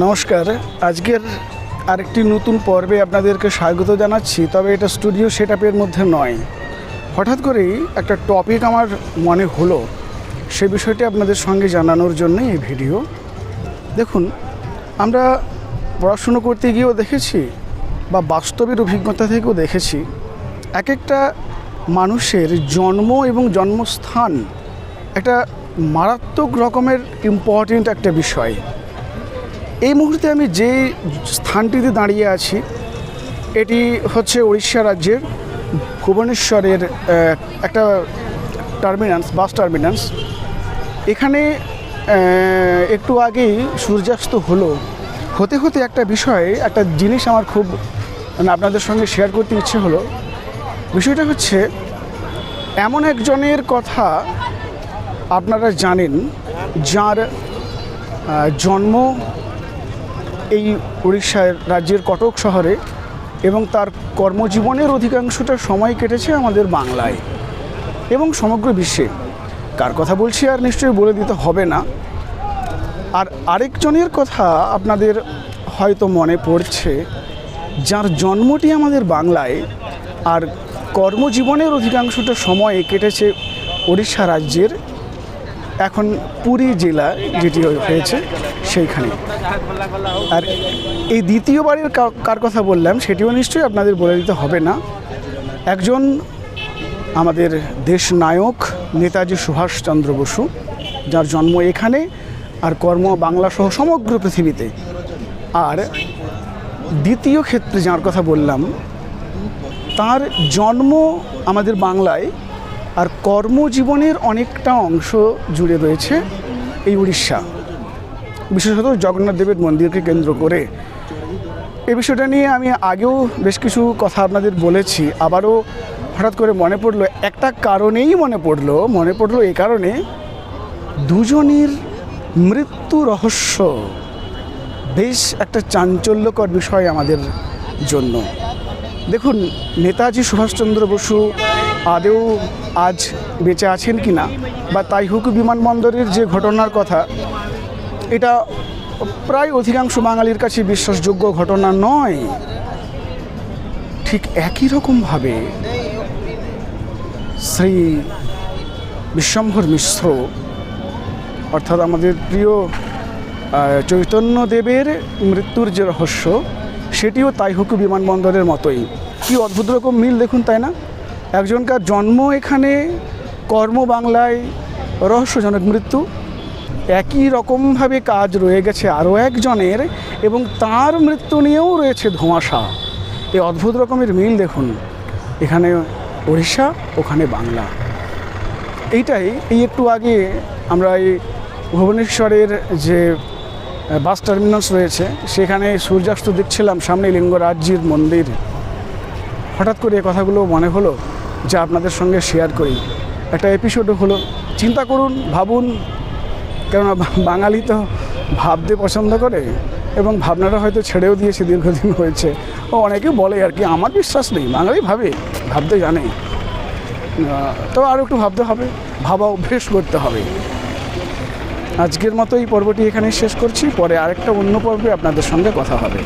নমস্কার। আজকের আরেকটি নতুন পর্বে আপনাদেরকে স্বাগত জানাচ্ছি, তবে এটা স্টুডিও সেট মধ্যে নয়। হঠাৎ করেই একটা টপিক আমার মনে হলো, সে বিষয়টি আপনাদের সঙ্গে জানানোর জন্যই এই ভিডিও। দেখুন, আমরা পড়াশুনো করতে গিয়েও দেখেছি, বা বাস্তবের অভিজ্ঞতা থেকেও দেখেছি এক একটা মানুষের জন্ম এবং জন্মস্থান একটা মারাত্মক রকমের ইম্পর্টেন্ট একটা বিষয়। এই মুহূর্তে আমি যে স্থানটিতে দাঁড়িয়ে আছি, এটি হচ্ছে উড়িষ্যা রাজ্যের ভুবনেশ্বরের একটা টার্মিনাস বাস টার্মিনাস এখানে একটু আগেই সূর্যাস্ত হলো। হতে হতে একটা বিষয়ে, একটা জিনিস আমার খুব মানে আপনাদের সঙ্গে শেয়ার করতে ইচ্ছে হলো। বিষয়টা হচ্ছে, এমন একজনের কথা আপনারা জানেন, যার জন্ম এই উড়িষ্যার রাজ্যের কটক শহরে এবং তার কর্মজীবনের অধিকাংশটা সময় কেটেছে আমাদের বাংলায় এবং সমগ্র বিশ্বে। কার কথা বলছি আর নিশ্চয়ই বলে দিতে হবে না। আর আরেকজনের কথা আপনাদের হয়তো মনে পড়ছে, যার জন্মটি আমাদের বাংলায় আর কর্মজীবনের অধিকাংশটা সময় কেটেছে ওড়িশা রাজ্যের এখন পুরী জেলা যেটি হয়েছে, সেইখানে। আর এই দ্বিতীয়বারের কার কথা বললাম, সেটিও নিশ্চয়ই আপনাদের বলে দিতে হবে না। একজন আমাদের দেশ নায়ক নেতাজি সুভাষচন্দ্র বসু, যার জন্ম এখানে আর কর্ম বাংলা সহ সমগ্র পৃথিবীতে। আর দ্বিতীয় ক্ষেত্রে যার কথা বললাম, তার জন্ম আমাদের বাংলায় আর কর্মজীবনের অনেকটা অংশ জুড়ে রয়েছে এই উড়িষ্যা। বিশেষত জগন্নাথ দেবের মন্দিরকে কেন্দ্র করে। এ বিষয়টা নিয়ে আমি আগেও বেশ কিছু কথা আপনাদের বলেছি, আবারও হঠাৎ করে মনে পড়ল, একটা কারণেই মনে পড়ল মনে পড়ল এই কারণে দুজনের মৃত্যু রহস্য বেশ একটা চাঞ্চল্যকর বিষয় আমাদের জন্য। দেখুন, নেতাজি সুভাষচন্দ্র বসু আদেও আজ বেঁচে আছেন কি না? বা তাইহুকু বিমানবন্দরের যে ঘটনার কথা, এটা প্রায় অধিকাংশ বাঙালির কাছে বিশ্বাসযোগ্য ঘটনা নয়। ঠিক একই রকমভাবে শ্রী বিশ্বম্ভর মিশ্র, অর্থাৎ আমাদের প্রিয় চৈতন্যদেবের মৃত্যুর যে রহস্য, সেটিও তাইহুকু বিমানবন্দরের মতোই। কি অদ্ভুত রকম মিল দেখুন তাই না? একজনকার জন্ম এখানে কর্ম বাংলায় রহস্যজনক মৃত্যু। একই রকমভাবে কাজ রয়ে গেছে আরও একজনের এবং তার মৃত্যু নিয়েও রয়েছে ধোঁয়াশা। এই অদ্ভুত রকমের মিল দেখুন। এখানে উড়িষ্যা ওখানে বাংলা। এইটাই, এই একটু আগে আমরা এই ভুবনেশ্বরের যে বাস টার্মিনাস রয়েছে, সেখানে সূর্যাস্ত দেখছিলাম সামনে লিঙ্গরাজ্যের মন্দির। হঠাৎ করে কথাগুলো মনে হলো? যা আপনাদের সঙ্গে শেয়ার করি। একটা এপিসোডও হলো, চিন্তা করুন, ভাবুন। কেননা বাঙালি তো ভাবতে পছন্দ করে এবং ভাবনাটা হয়তো ছেড়েও দিয়েছে, দীর্ঘদিন হয়েছে। ও অনেকে বলে আর কি, আমার বিশ্বাস নেই, বাঙালি ভাবে, ভাবতে জানে। তো আরও একটু ভাবতে হবে, ভাবা অভ্যেস করতে হবে। আজকের মতো এই পর্বটি এখানেই শেষ করছি, পরে আরেকটা অন্য পর্বে আপনাদের সঙ্গে কথা হবে।